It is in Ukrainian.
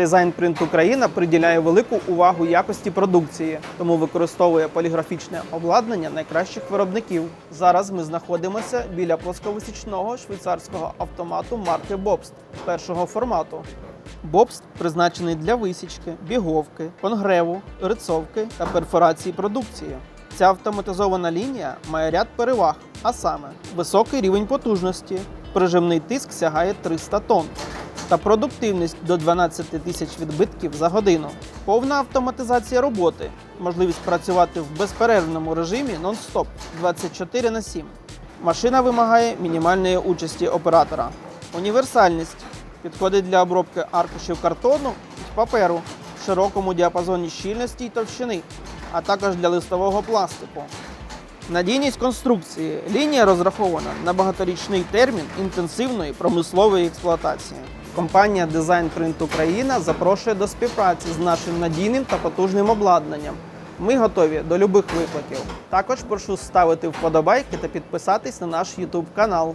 Дизайн Принт Україна приділяє велику увагу якості продукції, тому використовує поліграфічне обладнання найкращих виробників. Зараз ми знаходимося біля плосковисічного швейцарського автомату марки Bobst першого формату. Бобст призначений для висічки, біговки, конгреву, рицовки та перфорації продукції. Ця автоматизована лінія має ряд переваг, а саме високий рівень потужності, прижимний тиск сягає 300 тонн та продуктивність до 12 тисяч відбитків за годину. Повна автоматизація роботи, можливість працювати в безперервному режимі нон-стоп 24 на 7. Машина вимагає мінімальної участі оператора. Універсальність підходить для обробки аркушів картону і паперу в широкому діапазоні щільності й товщини, а також для листового пластику. Надійність конструкції. Лінія розрахована на багаторічний термін інтенсивної промислової експлуатації. Компанія Design Print Україна запрошує до співпраці з нашим надійним та потужним обладнанням. Ми готові до любих викликів. Також прошу ставити вподобайки та підписатись на наш YouTube канал.